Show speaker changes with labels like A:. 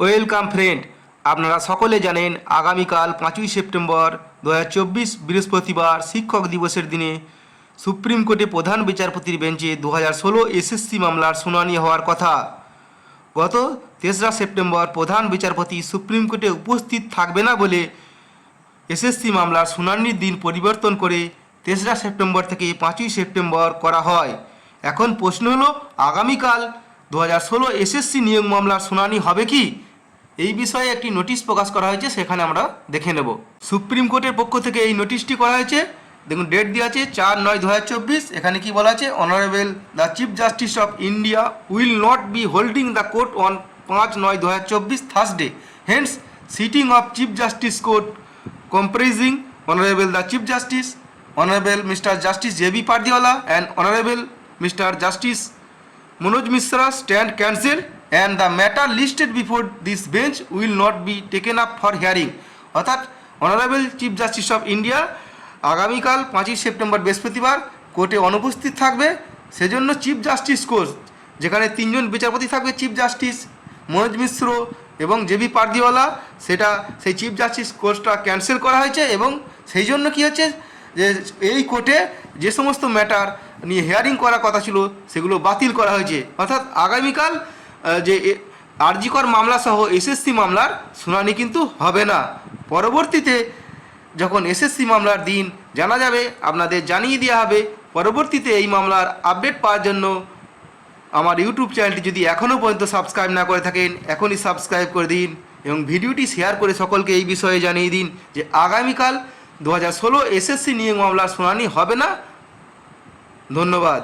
A: Welcome friend, আপনারা সকলে জানেন আগামীকাল পাঁচই সেপ্টেম্বর দু হাজার চব্বিশ বৃহস্পতিবার শিক্ষক দিবসের দিনে সুপ্রিম কোর্টে প্রধান বিচারপতির বেঞ্চে দু হাজার ষোলো এসএসসি মামলার শুনানি হওয়ার কথা। গত তেসরা সেপ্টেম্বর প্রধান বিচারপতি সুপ্রিম কোর্টে উপস্থিত থাকবে না বলে এসএসসি মামলার শুনানির দিন পরিবর্তন করে তেসরা সেপ্টেম্বর থেকে পাঁচই সেপ্টেম্বর করা হয়। এখন প্রশ্ন হলো, আগামীকাল দু হাজার ষোলো এসএসসি নিয়োগ মামলার শুনানি হবে কি? এই বিষয়ে একটি নোটিশ প্রকাশ করা হয়েছে সেখানে আমরা দেখে নেব সুপ্রিম কোর্টের পক্ষ থেকে এই নোটিশটি করা হয়েছে দেখুন ডেট দেওয়া আছে চার নয় দু এখানে কি বলা আছে honourable the chief justice of India will not be holding the court on পাঁচ নয় দু হাজার চব্বিশ Thursday hence sitting of chief justice court comprising Honorable the Chief Justice, Honorable Mr. Justice J.B. Pardiwala and Honorable mister justice Manoj Mishra stand cancelled and the matter listed before this bench will not be taken up for hearing. অর্থাৎ honourable chief justice of India আগামীকাল পাঁচই September বৃহস্পতিবার কোর্টে অনুপস্থিত থাকবে সেজন্য chief justice course যেখানে তিনজন বিচারপতি থাকবে চিফ জাস্টিস মনোজ মিশ্র এবং জেবি পারদিওয়ালা সেটা সেই চিফ জাস্টিস কোর্সটা ক্যান্সেল করা হয়েছে এবং সেই জন্য কী হচ্ছে যে এই কোর্টে যে সমস্ত ম্যাটার নিয়ে হিয়ারিং করার কথা ছিল, সেগুলো বাতিল করা হয়েছে অর্থাৎ আগামীকাল যে আরজিকর মামলা সহ এসএসসি মামলার শুনানি কিন্তু হবে না। পরবর্তীতে যখন এসএসসি মামলার দিন জানা যাবে, আপনাদের জানিয়ে দেওয়া হবে। পরবর্তীতে এই মামলার আপডেট পাওয়ার জন্য আমার ইউটিউব চ্যানেলটি যদি এখনও পর্যন্ত সাবস্ক্রাইব না করে থাকেন, এখনই সাবস্ক্রাইব করে দিন এবং ভিডিওটি শেয়ার করে সকলকে এই বিষয়ে জানিয়ে দিন যে আগামীকাল দু হাজার ষোলো এসএসসি নিয়োগ মামলার শুনানি হবে না। ধন্যবাদ।